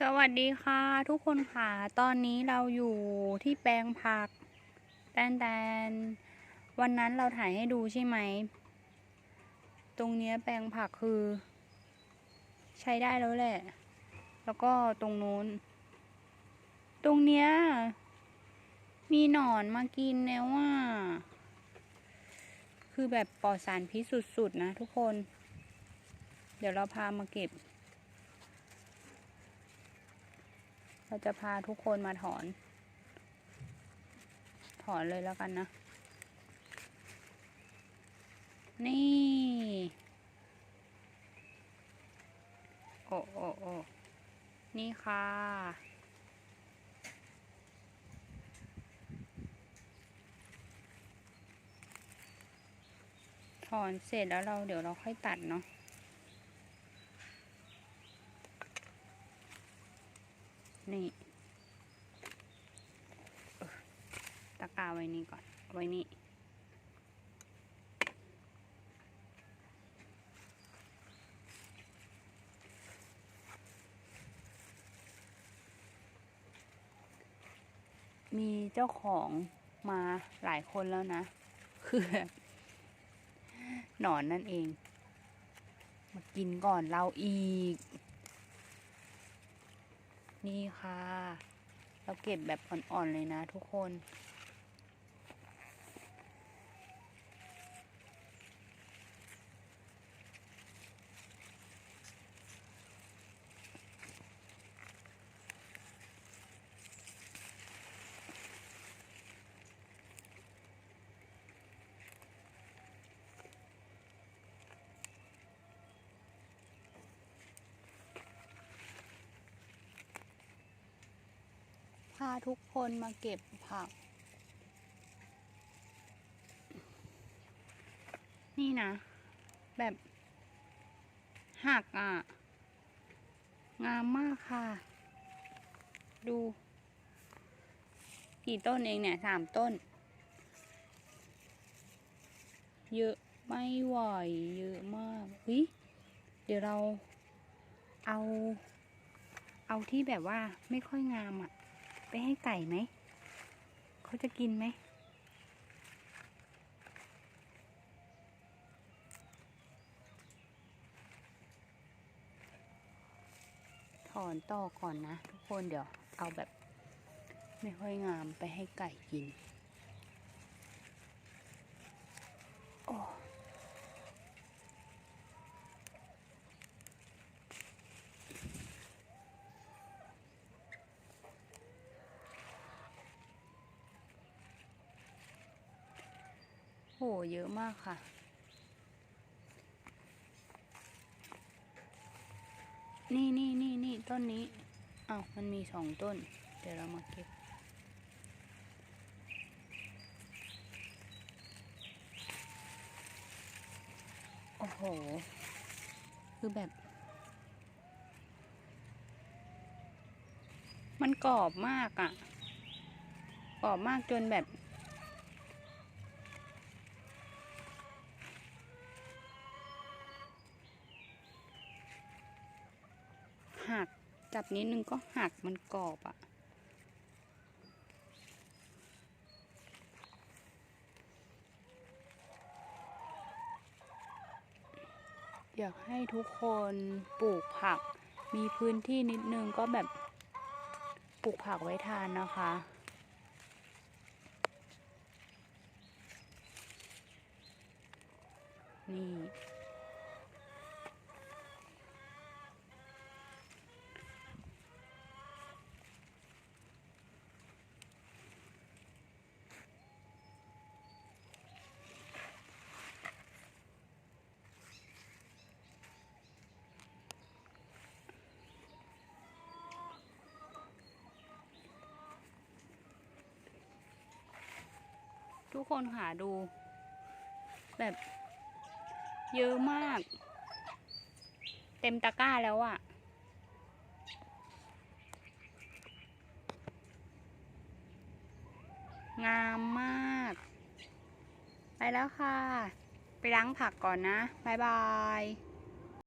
สวัสดีค่ะ ทุกคนค่ะ ตอนนี้เราอยู่ที่แปลงผักแตนแตนวันนั้นเราถ่ายให้ดูใช่ไหม ตรงเนี้ยแปลงผักคือ ใช้ได้แล้วแหละ แล้วก็ตรงนู้น ตรงเนี้ย มีหนอนมากินแล้วว่า คือแบบปลอดสารพิษสุดๆนะทุกคน เดี๋ยวเราพามาเก็บ เราจะพาทุกคนมาถอน ถอนเลยแล้วกันนะ นี่ โอ้โอ้โอ้นี่ค่ะ ถอนเสร็จแล้วเราเดี๋ยวเราค่อยตัดเนาะ นี่ตะกร้าไว้นี่ก่อน ไว้นี่มีเจ้าของมาหลายคนแล้วนะ คือหนอนนั่นเอง มากินก่อนเราอีก นี่ค่ะ เราเก็บแบบอ่อนๆเลยนะทุกคน พาทุกคนมาเก็บผัก นี่นะ แบบหักอะ งามมากค่ะ ดู กี่ต้นเองเนี่ยสามต้น เยอะไม่ไหวเยอะมากวิเดี๋ยวเราเอา เอาที่แบบว่าไม่ค่อยงามอะ ไปให้ไก่ไหม เขาจะกินไหม ถอนต่อก่อนนะทุกคนเดี๋ยวเอาแบบไม่ค่อยงามไปให้ไก่กิน โหเยอะมากค่ะ นี่นี่นี่นี่ต้นนี้อ้าวมันมีสองต้น เดี๋ยวเรามาเก็บ โอ้โห คือแบบ มันกรอบมากอะ่ะ กรอบมากจนแบบ หัก จับนิดนึงก็หักมันกรอบอะ่ะ อยากให้ทุกคนปลูกผัก มีพื้นที่นิดนึงก็แบบปลูกผักไว้ทานนะคะนี่ ทุกคนหาดู แบบเยอะมาก เต็มตะกร้าแล้วอะงามมาก ไปแล้วค่ะ ไปล้างผักก่อนนะ บ๊ายบาย